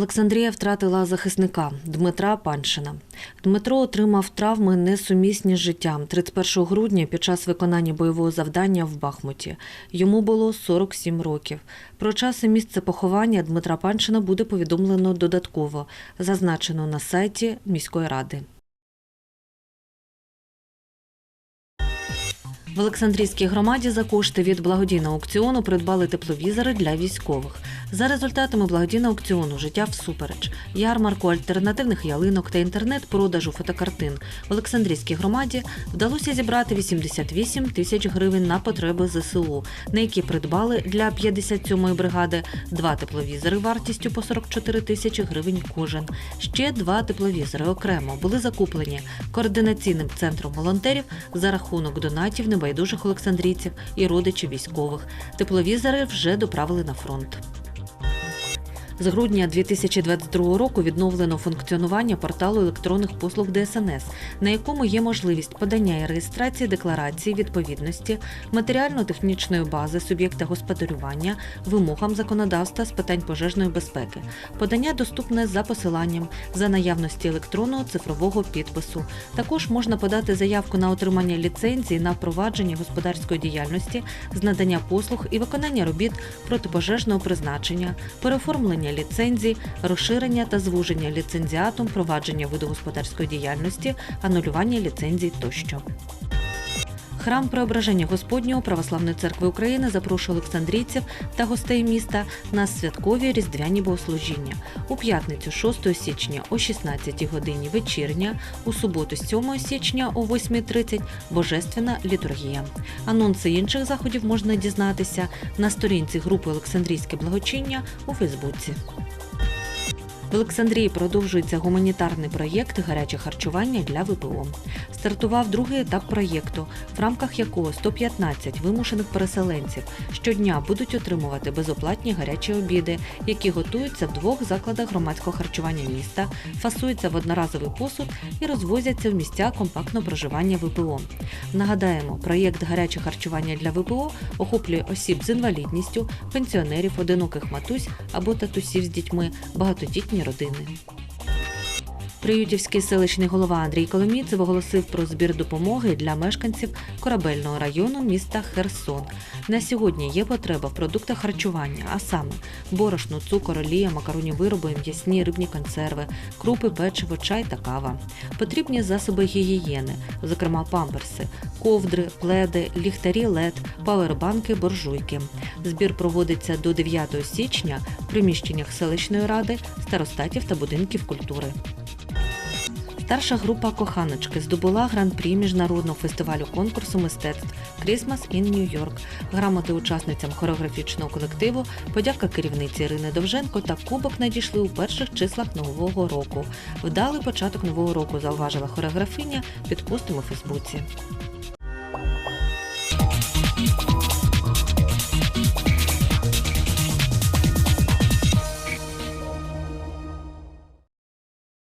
Олександрія втратила захисника Дмитра Паншина. Дмитро отримав травми несумісні з життям 31 грудня під час виконання бойового завдання в Бахмуті. Йому було 47 років. Про час і місце поховання Дмитра Паншина буде повідомлено додатково, зазначено на сайті міської ради. В Олександрійській громаді за кошти від благодійного аукціону придбали тепловізори для військових. За результатами благодійного аукціону життя всупереч, ярмарку альтернативних ялинок та інтернет-продажу фотокартин в Олександрійській громаді вдалося зібрати 88 тисяч гривень на потреби ЗСУ, на які придбали для 57-ї бригади два тепловізори вартістю по 44 тисячі гривень кожен. Ще два тепловізори окремо були закуплені координаційним центром волонтерів за рахунок донатів небайдужих олександрійців і родичів військових. Тепловізори вже доправили на фронт. З грудня 2022 року відновлено функціонування порталу електронних послуг ДСНС, на якому є можливість подання і реєстрації декларації відповідності матеріально-технічної бази суб'єкта господарювання вимогам законодавства з питань пожежної безпеки. Подання доступне за посиланням за наявності електронного цифрового підпису. Також можна подати заявку на отримання ліцензії на впровадження господарської діяльності з надання послуг і виконання робіт протипожежного призначення, переоформлення ліцензій, розширення та звуження ліцензіатом, провадження виду господарської діяльності, анулювання ліцензій тощо. Храм Преображення Господнього Православної церкви України запрошує олександрійців та гостей міста на святкові різдвяні богослужіння у п'ятницю 6 січня о 16 годині вечірня, у суботу 7 січня о 8.30 божественна літургія. Анонси інших заходів можна дізнатися на сторінці групи Олександрійське благочиння у Фейсбуці. В Олександрії продовжується гуманітарний проєкт гаряче харчування для ВПО. Стартував другий етап проєкту, в рамках якого 115 вимушених переселенців щодня будуть отримувати безоплатні гарячі обіди, які готуються в двох закладах громадського харчування міста, фасуються в одноразовий посуд і розвозяться в місця компактного проживання ВПО. Нагадаємо, проєкт гаряче харчування для ВПО охоплює осіб з інвалідністю, пенсіонерів, одиноких матусь або татусів з дітьми, багатодітні родини. Приютівський селищний голова Андрій Коломійцев оголосив про збір допомоги для мешканців корабельного району міста Херсон. На сьогодні є потреба в продуктах харчування, а саме борошно, цукор, олія, макаронні вироби, м'ясні рибні консерви, крупи, печиво, чай та кава. Потрібні засоби гігієни, зокрема памперси, ковдри, пледи, ліхтарі лед, павербанки, боржуйки. Збір проводиться до 9 січня в приміщеннях селищної ради, старостатів та будинків культури. Старша група коханочки здобула гран-прі міжнародного фестивалю конкурсу мистецтв in New York. Грамоти учасницям хореографічного колективу, подяка керівниці Ірини Довженко та кубок надійшли у перших числах нового року. Вдалий початок нового року зауважила хореографиня під постом у Фейсбуці.